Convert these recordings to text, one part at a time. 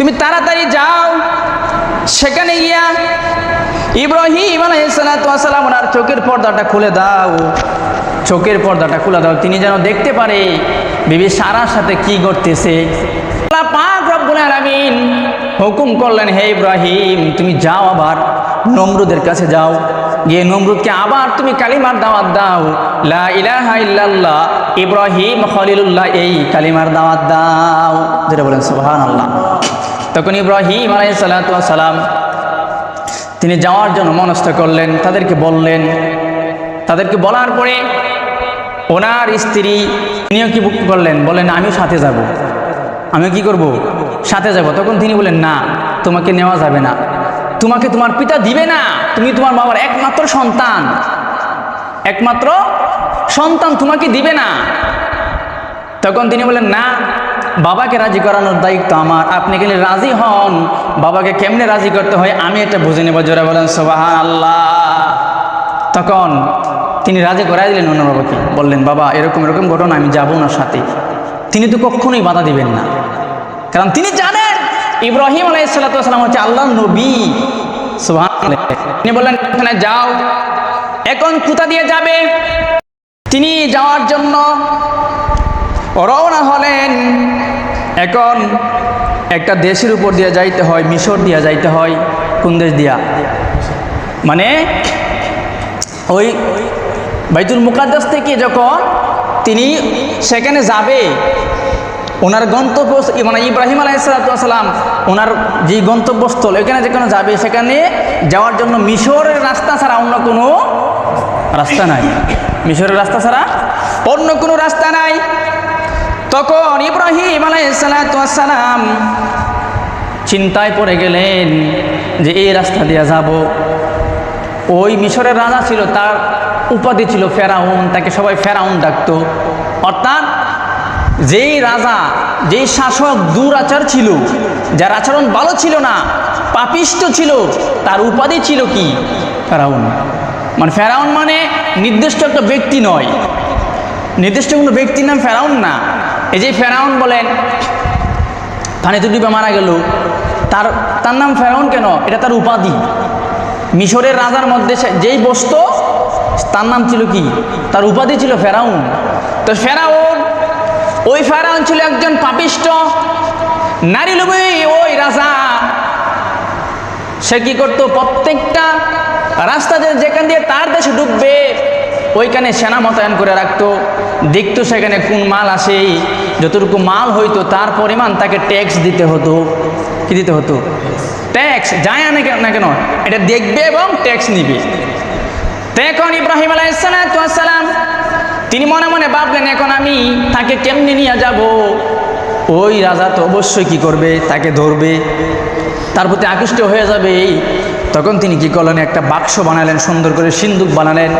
তুমি তাড়াতাড়ি যাও। সেখানে গিয়া ইব্রাহিম আলাইসালাম ওনার চোখের পর্দাটা খুলে দাও। চোখের পর্দাটা খুলে দাও। তিনি যেন দেখতে পারে, বিবি সারার সাথে কি করতেছে হুকুম করলেন, হে ইব্রাহিম, তুমি যাও আবার, নমরুদের কাছে যাও। গিয়ে নমরুদকে আবার তুমি কালিমার দাওয়াত দাও। লা ইল্লাল্লাহ, ইব্রাহিম খলিলুল্লাহ, এই কালিমার দাওয়াত দাও। যেটা বলেন, সুবহানাল্লাহ। তখন ইব্রাহিম আলাইহিস সালাম তিনি যাওয়ার জন্য মনস্থ করলেন, তাদেরকে বললেন, তাদেরকে বলার পরে ওনার স্ত্রী তিনিও কি করলেন? বলেন আমিও সাথে যাব। আমি কি করব? সাথে যাব। তখন তিনি বলেন না, তোমাকে নেওয়া যাবে না। তোমাকে তোমার পিতা দিবে না। তুমি তোমার বাবার একমাত্র সন্তান। একমাত্র সন্তান তোমাকে দিবে না। তখন তিনি বলেন না বাবাকে রাজি করানোর দায়িত্ব আমার। আপনি গেলে রাজি হন। বাবাকে কেমনে রাজি করতে হয় আমি এটা বুঝে নেব। জোরে বলেন সোবাহান আল্লাহ তখন তিনি রাজি করাই দিলেন অন্য বাবাকে। বললেন, বাবা, এরকম এরকম ঘটনা, আমি যাব না সাথে। তিনি তো কখনোই বাধা দিবেন না। কারণ তিনি জানেন ইব্রাহিম আলাইসাল্লাম হচ্ছে আল্লাহ নবী। তিনি বললেন, এখানে যাও। এখন কোথা দিয়ে যাবে? তিনি যাওয়ার জন্য রওনা হলেন এখন একটা দেশের উপর দিয়ে যাইতে হয়, মিশর দিয়া যাইতে হয়, কোন দেশ দিয়া? মানে ওই বাইতুল মুকাদ্দাস থেকে যখন তিনি সেখানে যাবে, ওনার গন্তব্য মানে ইব্রাহিম আলাইসালাম ওনার যে গন্তব্যস্থল এখানে যেখানে যাবে, সেখানে যাওয়ার জন্য মিশরের রাস্তা ছাড়া অন্য কোনো রাস্তা নাই। মিশরের রাস্তা ছাড়া অন্য কোনো রাস্তা নাই। তখন ইব্রাহিম আলাইসালাম চিন্তায় পড়ে গেলেন যে এই রাস্তা দিয়ে যাব। ওই মিশরের রাজা ছিল, তার উপাধি ছিল ফেরাউন, তাকে সবাই ফেরাউন ডাকতো। অর্থাৎ যেই রাজা, যেই শাসক দুরাচার ছিল, যার আচরণ ভালো ছিল না, পাপিষ্ট ছিল, তার উপাধি ছিল কি? ফেরাউন। মানে ফেরাউন মানে নির্দিষ্ট একটা ব্যক্তি নয়। নির্দিষ্ট কোনো ব্যক্তির নাম ফেরাউন না। এই যে ফেরাউন বলেন পানিতে ডুবে মারা গেল। তার তার নাম ফেরাউন কেন? এটা তার উপাধি। মিশরের রাজার মধ্যে যেই বসত, তার নাম ছিল কি? তার উপাধি ছিল ফেরাউন। তো ফেরাউন, ওই ফেরাউন ছিল একজন পাপিষ্ট, নারী লোভী ওই রাজা। সে কি করতো? প্রত্যেকটা রাস্তা যেখান দিয়ে তার দেশে ডুববে, ওইখানে সেনা মোতায়েন করে রাখতো। দেখতো সেখানে কোন মাল আসে যতটুকু মাল হইতো, তার পরিমাণ তাকে ট্যাক্স দিতে হতো। কি দিতে হতো? ট্যাক্স যায় না কেন না কেন? এটা দেখবে এবং ট্যাক্স নিবে। তো এখন ইব্রাহিম আলাইসালাম তিনি মনে মনে ভাবলেন, এখন আমি তাকে কেমনি নিয়ে যাব? ওই রাজা তো অবশ্যই কি করবে? তাকে ধরবে। তার প্রতি আকৃষ্ট হয়ে যাবে এই। তখন তিনি কি করলেন? একটা বাক্স বানালেন, সুন্দর করে সিন্দুক বানালেন।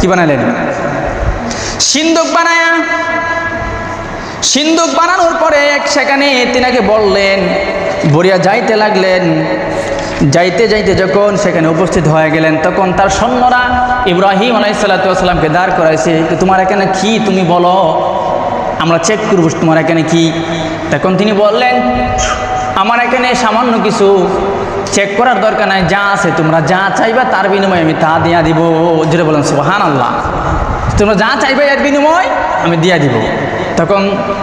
কি বানালেন? সিন্দুক বানায়া সিন্দুক বানানোর পরে সেখানে তিনাকে বললেন বরিয়া যাইতে লাগলেন। যাইতে যাইতে যখন সেখানে উপস্থিত হয়ে গেলেন, তখন তার সৈন্যরা ইব্রাহিম আলাইসাল্লাতামকে দাঁড় করাইছে তোমার এখানে কি তুমি বলো? আমরা চেক করব তোমার এখানে কি? তখন তিনি বললেন, আমার এখানে সামান্য কিছু চেক করার দরকার নাই, যা আছে তোমরা যা চাইবা তার বিনিময়ে আমি তা দিয়া দিব। যেটা বলেন সুবাহান আল্লাহ তোমরা যা চাইবে এর বিনিময় আমি দিয়া দিব। তখন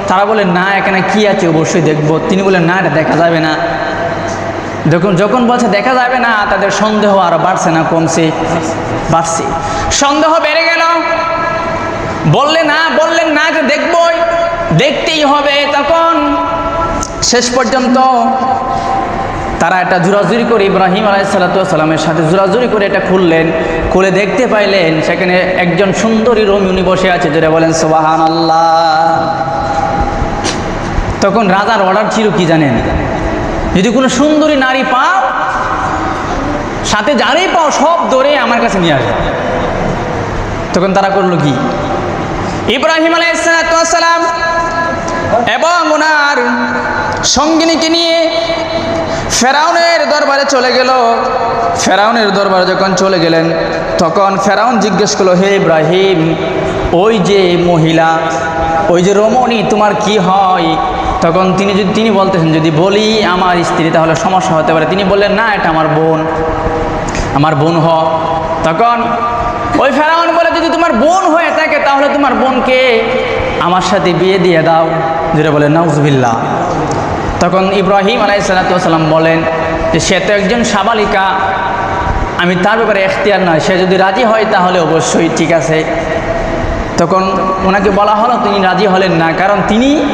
তারা বলে, না, এখানে কি আছে? অবশ্যই দেখব। তিনি বলেন না, এটা দেখা যাবে না। যখন যখন বলছে, দেখা যাবে না, তাদের সন্দেহ আরও বাড়ছে না, কমছে, বাড়ছে। সন্দেহ বেড়ে গেল। বললে, না বললেন না যে দেখবই, দেখতেই হবে। তখন শেষ পর্যন্ত তারা এটা জোরাজুরি করে ইব্রাহিম আলাইসাল্লামের সাথে জোরাজুরি করে এটা খুললেন। খুলে দেখতে পাইলেন, সেখানে একজন সুন্দরী রমিউনি বসে আছে, যেটা বলেন সোবাহান আল্লাহ তখন রাজার অর্ডার ছিল কি জানেন? যদি কোনো সুন্দরী নারী পাও, সাথে যারাই পাও, সব দৌড়ে আমার কাছে নিয়ে আসবে তখন তারা করল কি? ইব্রাহিম আলাইসালাম এবং ওনার সঙ্গিনীকে নিয়ে ফেরাউনের দরবারে চলে গেল। ফেরাউনের দরবারে যখন চলে গেলেন, তখন ফেরাউন জিজ্ঞেস করল, হে ইব্রাহিম, ওই যে মহিলা, ওই যে রমণী, তোমার কি হয়? তখন তিনি যদি তিনি বলতেছেন, যদি বলি আমার স্ত্রী, তাহলে সমস্যা হতে পারে। তিনি বললেন, না, এটা আমার বোন। আমার বোন হ। তখন ওই ফেরাউন বলে, যদি তোমার বোন হয়ে থাকে, তাহলে তোমার বোনকে আমার সাথে বিয়ে দিয়ে দাও। যেটা বলে নাউজবিল্লা তখন ইব্রাহিম আলাইসালাতাম বলেন যে, সে তো একজন সাবালিকা। আমি তার ব্যাপারে এখতিয়ার নয়। সে যদি রাজি হয়, তাহলে অবশ্যই ঠিক আছে। তখন ওনাকে বলা হলো, তিনি রাজি হলেন না। কারণ তিনি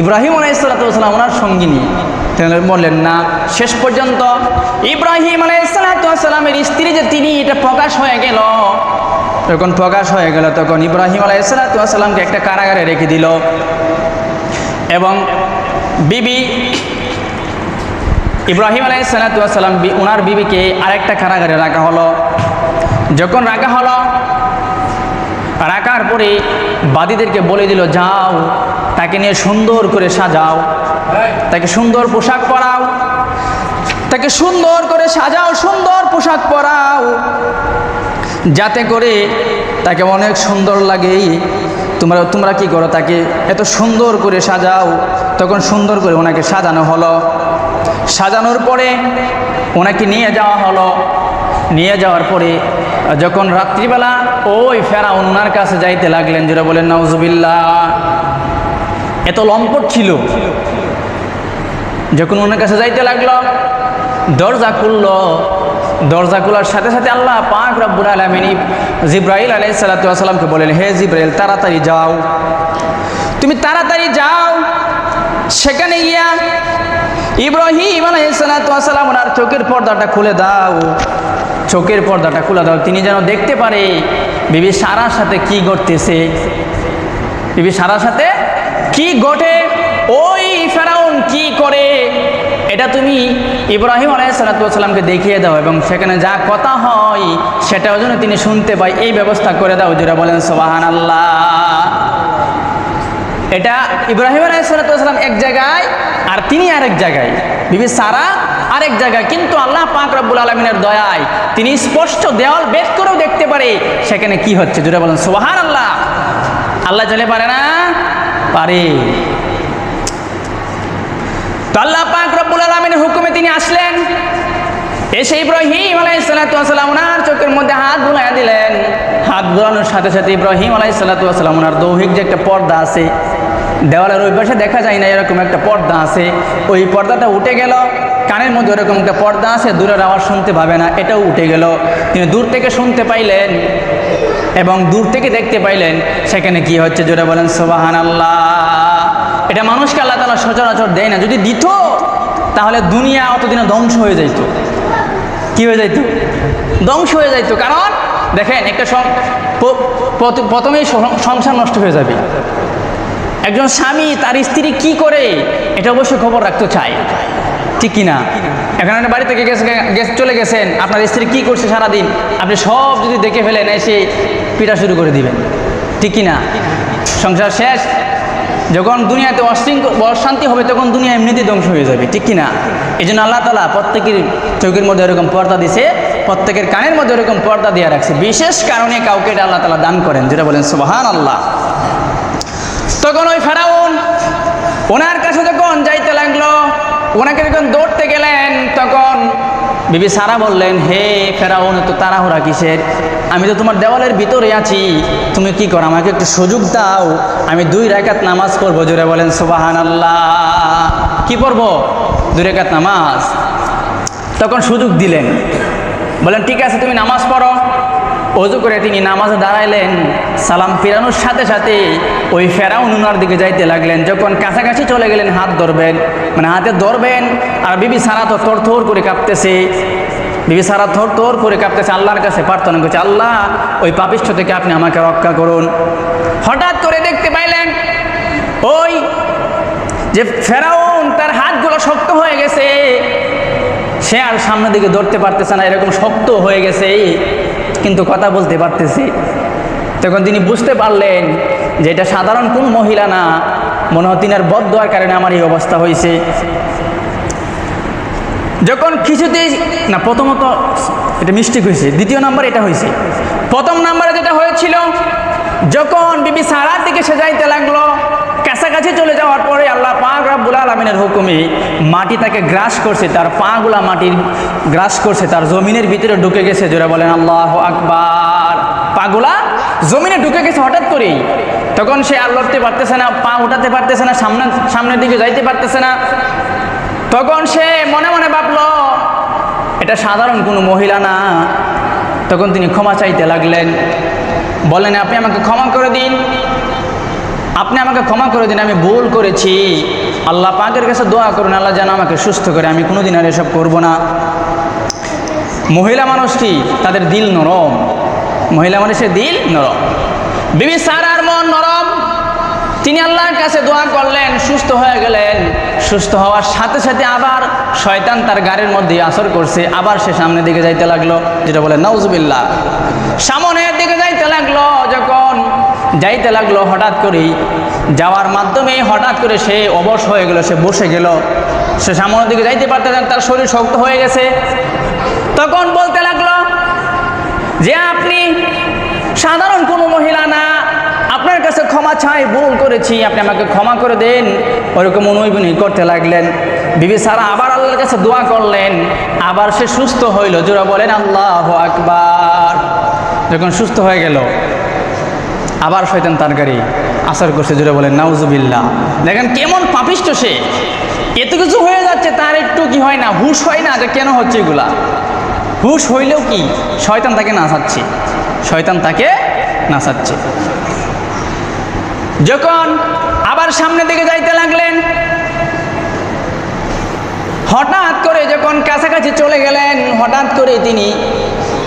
ইব্রাহিম আলাইসালাতাম ওনার সঙ্গিনী। তিনি বললেন, না, শেষ পর্যন্ত ইব্রাহিম আলাইসালাতামের স্ত্রী যে তিনি, এটা প্রকাশ হয়ে গেল। যখন প্রকাশ হয়ে গেল, তখন ইব্রাহিম আলাইসালাতামকে একটা কারাগারে রেখে দিল। এবং বিবি ইব্রাহিম আলাইসালাতাম ওনার বিবিকে আরেকটা কারাগারে রাখা হলো। যখন রাখা হলো, রাখার পরে বাদীদেরকে বলে দিল, যাও তাকে নিয়ে সুন্দর করে সাজাও। তাকে সুন্দর পোশাক পরাও। তাকে সুন্দর করে সাজাও, সুন্দর পোশাক পরাও। যাতে করে তাকে অনেক সুন্দর লাগে। তোমরা তোমরা কি করো? তাকে এত সুন্দর করে সাজাও, তখন সুন্দর করে ওনাকে সাজানো হলো। সাজানোর পরে ওনাকে নিয়ে যাওয়া হলো। নিয়ে যাওয়ার পরে যখন রাত্রিবেলা ওই ফেরা ওনার কাছে যাইতে লাগলেন যেটা বলেন নাউজুবিল্লা এত লম্পট ছিল। যখন ওনার কাছে যাইতে লাগল, দরজা খুললো। দরজা খোলার সাথে সাথে আল্লাহ পাক রব্বুল আলমিনী জিব্রাইল আলাই বলেন হে জিব্রাইল, তাড়াতাড়ি যাও। তুমি তাড়াতাড়ি যাও। সেখানে গিয়া ইব্রাহিম আলাইসালাম ওনার চোখের পর্দাটা খুলে দাও। চোখের পর্দাটা খুলে দাও। তিনি যেন দেখতে পারে, বিবি সারার সাথে কি ঘটতেছে। বিবি সারার সাথে কি ঘটে? ওই ফেরাউন কি করে? এটা তুমি ইব্রাহিম আলাইসালাতামকে দেখিয়ে দাও এবং সেখানে যা কথা হয় সেটাও যেন তিনি শুনতে পাই এই ব্যবস্থা করে দাও যেটা বলেন সোবাহান আল্লাহ এটা ইব্রাহিম আলাইসালাম এক জায়গায় আর তিনি আরেক জায়গায়। বিবি সারা আরেক জায়গায়। কিন্তু আল্লাহ পাক রব্বুল আলমিনের দয়ায় তিনি স্পষ্ট দেওয়াল বেদ করেও দেখতে পারে সেখানে কি হচ্ছে। যেটা বলেন সোহান আল্লাহ আল্লাহ চলে পারে না? পারে। তো আল্লাহ হুকুমে তিনি আসলেন। এসে ইব্রাহিম আলাইসালাম ওনার চোখের মধ্যে হাত বুলাইয়া দিলেন। হাত বুলানোর সাথে সাথে ইব্রাহিম আলাইসালাম ওনার দৌহিক যে একটা পর্দা আছে, দেওয়ালের ওই পাশে দেখা যায় না এরকম একটা পর্দা আছে। ওই পর্দাটা উঠে গেল, কানের মধ্যে ওরকম একটা পর্দা আছে, দূরের আওয়াজ শুনতে পাবে না, এটাও উঠে গেল। তিনি দূর থেকে শুনতে পাইলেন। এবং দূর থেকে দেখতে পাইলেন, সেখানে কি হচ্ছে? জোরে বলেন সোবাহান আল্লাহ এটা মানুষকে আল্লাহ তালা সচরাচর দেয় না। যদি দিত, তাহলে দুনিয়া অতদিনে ধ্বংস হয়ে যাইত। কি হয়ে যাইতো? ধ্বংস হয়ে যাইতো। কারণ, দেখেন, একটা প্রথমেই সংসার নষ্ট হয়ে যাবে। একজন স্বামী, তার স্ত্রী কি করে? এটা অবশ্যই খবর রাখতে চায়। ঠিক কি না এখন আপনি বাড়ি থেকে গেছে, চলে গেছেন। আপনার স্ত্রী কি করছে সারাদিন? আপনি সব যদি দেখে ফেলেন, এসে পিটা শুরু করে দিবেন ঠিক না সংসার শেষ। যখন দুনিয়াতে অশৃঙ্খল অশান্তি হবে, তখন দুনিয়া এমনিতেই ধ্বংস হয়ে যাবে। ঠিক কিনা? এই জন্য আল্লাহ তালা প্রত্যেকের চোখের মধ্যে এরকম পর্দা দিছে, প্রত্যেকের কানের মধ্যে এরকম পর্দা দিয়ে রাখছে। বিশেষ কারণে কাউকে এটা আল্লাহ তালা দান করেন, যেটা বলেন সুবাহান আল্লাহ তখন ওই ফেরাউন ওনার কাছে যখন যাইতে লাগল, ওনাকে যখন দৌড়তে গেলেন, তখন বিবি সারা বললেন, হে ফেরাউন তো তাড়াহুড়া কিসের? আমি তো তোমার দেওয়ালের ভিতরে আছি। তুমি কি করো? আমাকে একটু সুযোগ দাও। আমি দুই রেখাত নামাজ পড়ব। জোরে বলেন সুবাহান আল্লাহ কি পড়ব? দুই রেখাত নামাজ। তখন সুযোগ দিলেন। বলেন ঠিক আছে, তুমি নামাজ পড়ো। অজু করে তিনি নামাজে দাঁড়াইলেন, সালাম ফিরানোর সাথে সাথে ওই ফেরাউন উনার দিকে যাইতে লাগলেন। যখন কাছাকাছি চলে গেলেন, হাত ধরবেন মানে হাতে ধরবেন, আর বিবি সারা তো থর থর করে কাঁপতেছে। বিবি সারা থর থর করে কাঁপতেছে, আল্লাহর কাছে প্রার্থনা করছে, আল্লাহ, ওই পাপিষ্ঠ থেকে আপনি আমাকে রক্ষা করুন। হঠাৎ করে দেখতে পাইলেন, ওই যে ফেরাউন তার হাতগুলো শক্ত হয়ে গেছে, সে আর সামনের দিকে ধরতে পারতেছে না, এরকম শক্ত হয়ে গেছে। কিন্তু কথা বলতে পারতেছি। তখন তিনি বুঝতে পারলেন যে এটা সাধারণ কোন মহিলা না, মনে হয় তিনার বদ দেওয়ার কারণে আমার এই অবস্থা হয়েছে। যখন কিছুতেই, না, প্রথমত এটা মিস্টেক হয়েছে, দ্বিতীয় নাম্বার এটা হয়েছে। প্রথম নাম্বারে যেটা হয়েছিল, যখন বিবি সারার দিকে সে যাইতে লাগল কাছাকাছি চলে যাওয়ার পরে আল্লাহ পাক রাব্বুল আলমিনের হুকুমে মাটি তাকে গ্রাস করছে, তার পাগুলা মাটির গ্রাস করছে, তার জমিনের ভিতরে ঢুকে গেছে, জোরে বলেন আল্লাহ আকবার। পাগুলা জমিনে ঢুকে গেছে হঠাৎ করেই। তখন সে আর লড়তে পারতেছে না, পা উঠাতে পারতেছে না, সামনে, সামনের দিকে যাইতে পারতেছে না। তখন সে মনে মনে ভাবলো, এটা সাধারণ কোনো মহিলা না। তখন তিনি ক্ষমা চাইতে লাগলেন। বলেন, আপনি আমাকে ক্ষমা করে দিন। আপনি আমাকে ক্ষমা করে দিন, আমি ভুল করেছি। আল্লাহ পাকের কাছে দোয়া করুন, আল্লাহ যেন আমাকে সুস্থ করে, আমি কোনোদিন আর এসব করব না। মহিলা মানুষটি তাদের দিল নরম। মহিলা মানুষের দিল নরম। বিবি সারার মন নরম। তিনি আল্লাহর কাছে দোয়া করলেন, সুস্থ হয়ে গেলেন। সুস্থ হওয়ার সাথে সাথে আবার শয়তান তার গাড়ির মধ্যে আসর করছে, আবার সে সামনের দিকে যাইতে লাগল। যেটা বলে নওজবিল্লা সামনের দিকে যাইতে লাগল যখন যাইতে লাগল, হঠাৎ করেই যাওয়ার মাধ্যমে হঠাৎ করে সে অবশ হয়ে গেল, সে বসে গেল। সে সামনের দিকে যাইতে পারতেছেন তার শরীর শক্ত হয়ে গেছে। তখন বলতে লাগল, যে আপনি সাধারণ কোনো মহিলা না, আপনার কাছে ক্ষমা চাই, ভুল করেছি, আপনি আমাকে ক্ষমা করে দেন। ওরকম অনুভূতি করতে লাগলেন। বিবি সারা আবার আল্লাহর কাছে দোয়া করলেন। আবার সে সুস্থ হইল। জোরা বলেন, আল্লাহ আকবার। যখন সুস্থ হয়ে গেল আবার শয়তান তার গাড়ি আসার করছে জুড়ে বলেন, নাউজুবিল্লাহ। দেখেন কেমন পাপিষ্ট সে। এত কিছু হয়ে যাচ্ছে, তার একটু কি হয় না, হুশ হয় না যে কেন হচ্ছে এগুলা? হুশ হইলেও কি, শয়তান তাকে নাচাচ্ছে শয়তান তাকে নাচাচ্ছে যখন আবার সামনে দিকে যাইতে লাগলেন, হঠাৎ করে যখন কাছাকাছি চলে গেলেন, হঠাৎ করে তিনি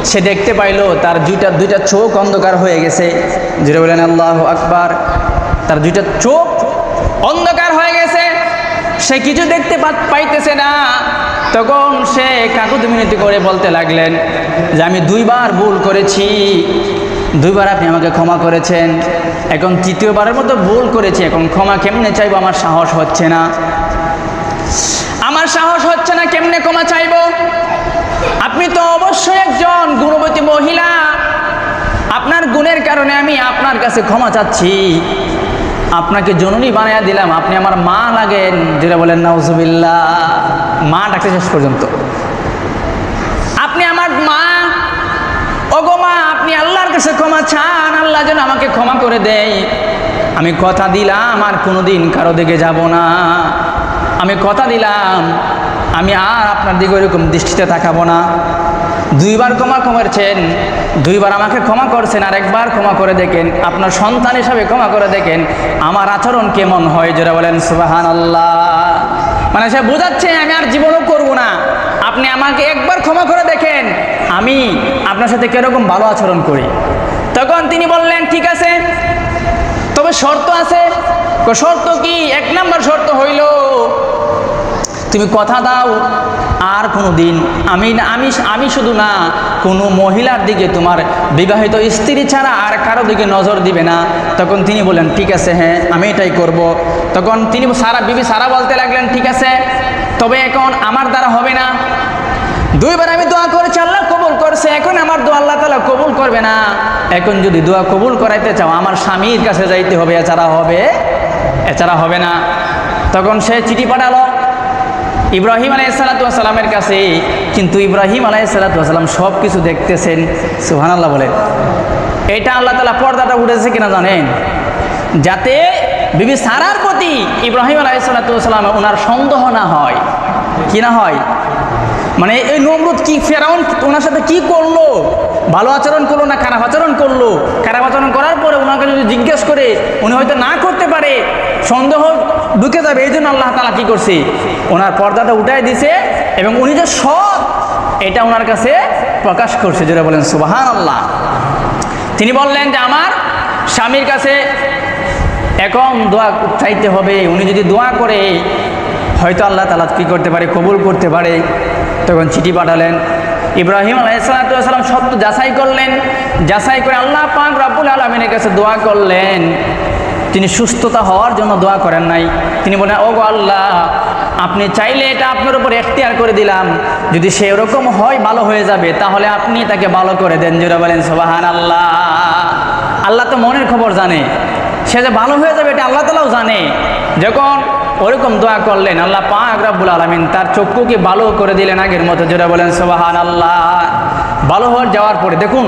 সে দেখতে পাইলো, তার দুইটা দুইটা চোখ অন্ধকার হয়ে গেছে। যেটা বলেন, আল্লাহ আকবার। তার দুইটা চোখ অন্ধকার হয়ে গেছে। সে কিছু দেখতে পাইতেছে না। তখন সে কাকুতি মিনতি করে বলতে লাগলেন, যে আমি দুইবার ভুল করেছি। দুইবার আপনি আমাকে ক্ষমা করেছেন। এখন তৃতীয়বারের মতো ভুল করেছি। এখন ক্ষমা কেমনে চাইব? আমার সাহস হচ্ছে না। আমার সাহস হচ্ছে না কেমনে ক্ষমা চাইব? আপনি তো অবশ্যই একজন গুণবতী মহিলা। আপনার গুণের কারণে আমি আপনার কাছে ক্ষমা চাচ্ছি। আপনাকে জননী বানাইয়া দিলাম, আপনি আমার মা লাগেন। যেটা বলেন নাউজুবিল্লা মা ডাকছে শেষ পর্যন্ত। আপনি আমার মা, ওগো মা, আপনি আল্লাহর কাছে ক্ষমা চান, আল্লাহ যেন আমাকে ক্ষমা করে দেয়। আমি কথা দিলাম, আর কোনোদিন কারও দিকে যাব না। আমি কথা দিলাম আমি আর আপনার দিকে ওইরকম দৃষ্টিতে তাকাবো না। দুইবার ক্ষমা করেছেন, দুইবার আমাকে ক্ষমা করছেন, আর একবার ক্ষমা করে দেখেন, আপনার সন্তান হিসাবে ক্ষমা করে দেখেন, আমার আচরণ কেমন হয় যেটা বলেন সুবাহান আল্লাহ মানে সে বোঝাচ্ছে, আমি আর জীবনও করব না। আপনি আমাকে একবার ক্ষমা করে দেখেন, আমি আপনার সাথে কীরকম ভালো আচরণ করি। তখন তিনি বললেন, ঠিক আছে, তবে শর্ত আছে। শর্ত কি? এক নাম্বার শর্ত হইল তুমি কথা দাও আর কোনো দিন। আমি আমি আমি শুধু না, কোনো মহিলার দিকে তোমার বিবাহিত স্ত্রী ছাড়া আর কারও দিকে নজর দিবে না। তখন তিনি বললেন, ঠিক আছে হ্যাঁ আমি এটাই করব। তখন তিনি সারা, বিবি সারা বলতে লাগলেন, ঠিক আছে, তবে এখন আমার দ্বারা হবে না। দুইবার আমি দোয়া করেছি, আল্লাহ কবুল করছে, এখন আমার দোয়া আল্লাহ তালা কবুল করবে না। এখন যদি দোয়া কবুল করাইতে চাও, আমার স্বামীর কাছে যাইতে হবে, এছাড়া হবে এছাড়া হবে না। তখন সে চিঠি পাঠালো ইব্রাহিম আলাইসালাতামের কাছে, কিন্তু ইব্রাহিম আলাইসালাতাম সব কিছু দেখতেছেন সুহান আল্লাহ বলেন। এটা আল্লাহ তালা পর্দাটা উঠেছে কিনা জানেন? যাতে বিবি সারার প্রতি ইব্রাহিম আলাইসালাতাম ওনার সন্দেহ না হয়। কি না হয়? মানে এই নমরুদ কি ফেরাউন ওনার সাথে কি করল? ভালো আচরণ করল না খারাপ আচরণ করল? খারাপ আচরণ করার পরে ওনাকে যদি জিজ্ঞেস করে, উনি হয়তো না করতে পারে, সন্দেহ ঢুকে যাবে এই জন্য আল্লাহ তালা কী করছে? ওনার পর্দাটা উঠাই দিছে এবং উনি যে সৎ, এটা ওনার কাছে প্রকাশ করছে যেটা বলেন সুবাহান আল্লাহ তিনি বললেন যে আমার স্বামীর কাছে এখন দোয়া চাইতে হবে, উনি যদি দোয়া করে, হয়তো আল্লাহ তালা কী করতে পারে, কবুল করতে পারে। তখন চিঠি পাঠালেন। ইব্রাহিম আলাইসালাম সত্য যাচাই করলেন, যাচাই করে আল্লাহ পাক রাব্বুল আলমিনের কাছে দোয়া করলেন। তিনি সুস্থতা হওয়ার জন্য দোয়া করেন নাই। তিনি বলেন ও গো আল্লাহ, আপনি চাইলে এটা আপনার উপর এখতিয়ার করে দিলাম। যদি সে ওরকম হয়, ভালো হয়ে যাবে। তাহলে আপনি তাকে ভালো করে দেন। যেটা বলেন সোবাহান আল্লাহ আল্লাহ তো মনের খবর জানে। সে যে ভালো হয়ে যাবে, এটা আল্লাহ তালাও জানে। যখন ওরকম দোয়া করলেন, আল্লাহ পাক রাব্বুল আলমিন তার চক্ষুকে ভালো করে দিলেন আগের মতো। যেটা বলেন সোবাহান আল্লাহ ভালো হয়ে যাওয়ার পরে, দেখুন,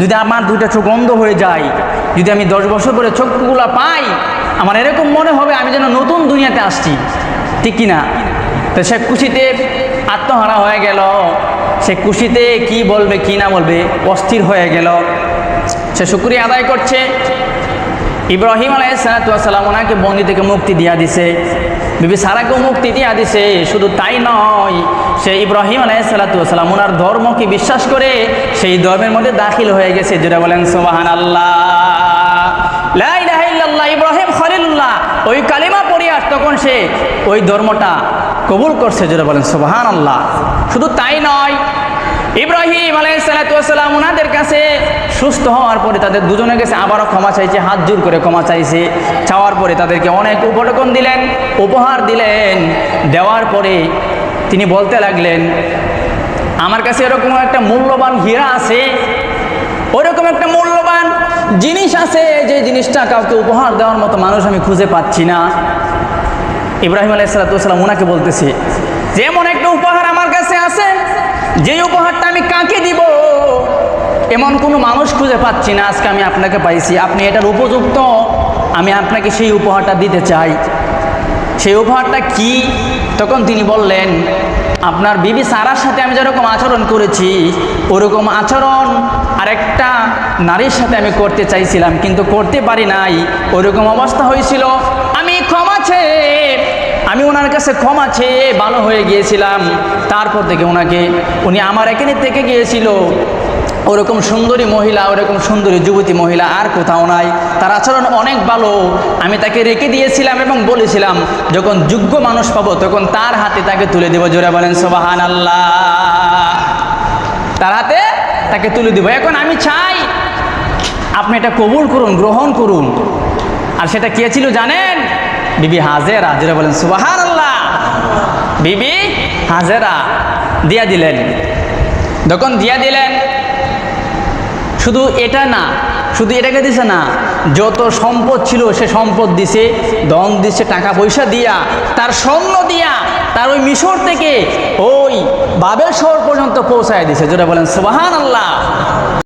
যদি আমার দুইটা চোখ অন্ধ হয়ে যায় যদি আমি দশ বছর পরে চক্ষুগুলো পাই, আমার এরকম মনে হবে আমি যেন নতুন দুনিয়াতে আসছি। ঠিক কিনা? তো সে খুশিতে আত্মহারা হয়ে গেল। সে খুশিতে কি বলবে, কি না বলবে, অস্থির হয়ে গেল। সে শুক্রিয়া আদায় করছে। ইব্রাহিম আলাইসালাম ওনাকে বন্দি থেকে মুক্তি দিয়া দিছে। বিবি সারাকেও মুক্তি দিয়া দিছে। শুধু তাই নয় সে ইব্রাহিম আলাইসালাম ওনার ধর্মকে বিশ্বাস করে? সেই ধর্মের মধ্যে দাখিল হয়ে গেছে। যেটা বলেন সোবাহান আল্লাহ ইব্রাহিম খলিল্লাহ ওই কালিমা পড়িয়া তখন সে ওই ধর্মটা কবুল করছে যেটা বলেন সোবাহান আল্লাহ শুধু তাই নয়, ইব্রাহিম আলাইসালাম ওনাদের কাছে সুস্থ হওয়ার পরে তাদের দুজনের কাছে আবারও ক্ষমা চাইছে, হাত জোর করে ক্ষমা চাইছে। চাওয়ার পরে তাদেরকে অনেক উপটকন দিলেন, উপহার দিলেন। দেওয়ার পরে তিনি বলতে লাগলেন, আমার কাছে এরকম একটা মূল্যবান হীরা আছে, ওরকম একটা মূল্যবান জিনিস আছে, যে জিনিসটা কাউকে উপহার দেওয়ার মতো মানুষ আমি খুঁজে পাচ্ছি না। ইব্রাহিম আলাইসালাম ওনাকে বলতেছে, যেমন একটা উপহার আমার কাছে আছে যে উপহারটা আমি কাকে দিব, এমন কোনো মানুষ খুঁজে পাচ্ছি না, আজকে আমি আপনাকে পাইছি। আপনি এটার উপযুক্ত, আমি আপনাকে সেই উপহারটা দিতে চাই। সেই উপহারটা কি? তখন তিনি বললেন, আপনার বিবি সারার সাথে আমি যেরকম আচরণ করেছি, ওরকম আচরণ আরেকটা নারীর সাথে আমি করতে চাইছিলাম, কিন্তু করতে পারি নাই। ওরকম অবস্থা হয়েছিল। আমি ক্ষমা চেয়ে, আমি ওনার কাছে ক্ষমা চেয়ে ভালো হয়ে গিয়েছিলাম। তারপর থেকে ওনাকে উনি আমার এখানে থেকে গিয়েছিল। ওরকম সুন্দরী মহিলা, ওরকম সুন্দরী যুবতী মহিলা আর কোথাও নাই। তার আচরণ অনেক ভালো। আমি তাকে রেখে দিয়েছিলাম এবং বলেছিলাম, যখন যোগ্য মানুষ পাবো, তখন তার হাতে তাকে তুলে দেবো। জোরে বলেন সোবাহান আল্লাহ তার হাতে তাকে তুলে দেবো। এখন আমি চাই, আপনি এটা কবুল করুন, গ্রহণ করুন। আর সেটা কে ছিল জানেন? বিবি হাজেরা। যেটা বলেন সুবাহান আল্লাহ বিবি হাজেরা। দিয়া দিলেন। যখন দিয়া দিলেন শুধু এটা না, শুধু এটাকে দিছে না, যত সম্পদ ছিল সে সম্পদ দিছে দন দিছে, টাকা পয়সা দিয়া, তার স্বর্ণ দিয়া, তার ওই মিশর থেকে ওই বাবেশ্বর পর্যন্ত পৌঁছায় দিছে। যেটা বলেন সুবাহান আল্লাহ